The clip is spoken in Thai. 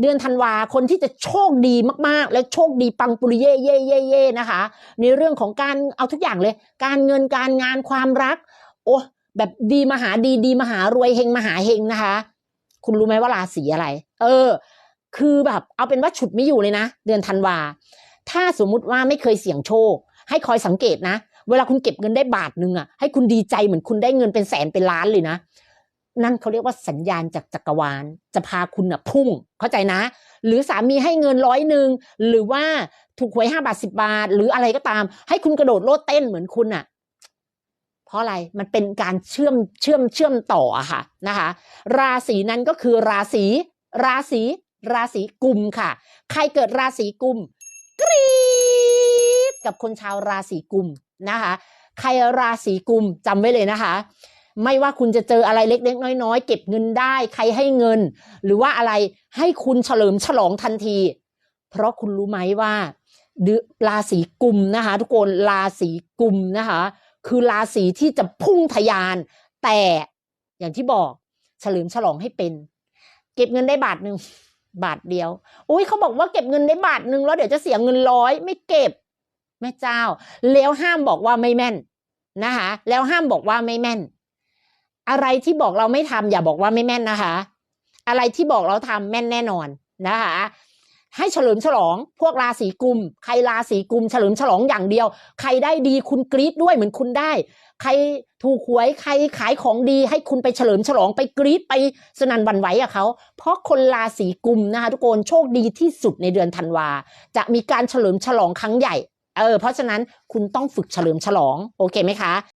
เดือนธันวาคนที่จะโชคดีมากๆ และโชคดีปังปุริเย่เย่เย่เย่นะคะ ในเรื่องของการเอาทุกอย่างเลย การเงินการงานความรัก โอ้แบบดีมหาดีดีมหารวยเฮงมหาเฮงนะคะ คุณรู้ไหมว่าราศีอะไร เออ คือแบบเอาเป็นว่าฉุดไม่อยู่เลยนะ เดือนธันวา ถ้าสมมุติว่าไม่เคยเสี่ยงโชค ให้คอยสังเกตนะ เวลาคุณเก็บเงินได้บาทหนึ่งอะให้คุณดีใจเหมือนคุณได้เงินเป็นแสนเป็นล้านเลยนะ นั่นเขาเรียกว่าสัญญาณจากจักรวาล จะพาคุณอะพุ่ง เข้าใจนะ หรือสามีให้เงินร้อยหนึ่งหรือว่าถูกหวยห้าบาทสิบาท หรืออะไรก็ตาม ให้คุณกระโดดโลดเต้นเหมือนคุณอะ เพราะอะไรมันเป็นการเชื่อมเชื่อมเชื่อมต่ออะค่ะนะคะ ราศีนั้นก็คือราศีราศีราศีกุมค่ะ ใครเกิดราศีกุมกรี๊ดกับคนชาวราศีกุมนะคะ ใครราศีกุมจำไว้เลยนะคะ ไม่ว่าคุณจะเจออะไรเล็กๆน้อยๆ เก็บเงินได้ ใครให้เงิน หรือว่าอะไรให้คุณเฉลิมฉลองทันที เพราะคุณรู้ไหมว่าราศีกุมนะคะ ทุกคนราศีกุมนะคะ คือราศีที่จะพุ่งทะยาน แต่อย่างที่บอกเฉลิมฉลองให้เป็น เก็บเงินได้บาทหนึ่งบาทเดียวอุ้ยเขาบอกว่าเก็บเงินได้บาทหนึ่งแล้วเดี๋ยวจะเสียเงินร้อยไม่เก็บแม่เจ้า แล้วห้ามบอกว่าไม่แม่นนะคะแล้วห้ามบอกว่าไม่แม่น อะไรที่บอกเราไม่ทำอย่าบอกว่าไม่แม่นนะคะ อะไรที่บอกเราทำแม่นแน่นอนนะคะให้เฉลิมฉลอง พวกราศีกุม ใครราศีกุม เฉลิมฉลองอย่างเดียว ใครได้ดีคุณกรี๊ดด้วยเหมือนคุณได้ ใครถูกหวยใครขายของดี ให้คุณไปเฉลิมฉลองไปกรี๊ดไปสนันวันไหวกับเขา เพราะคนราศีกุมนะคะทุกคนโชคดีที่สุดในเดือนธันวา จะมีการเฉลิมฉลองครั้งใหญ่ เออ เพราะฉะนั้นคุณต้องฝึกเฉลิมฉลอง โอเคไหมคะ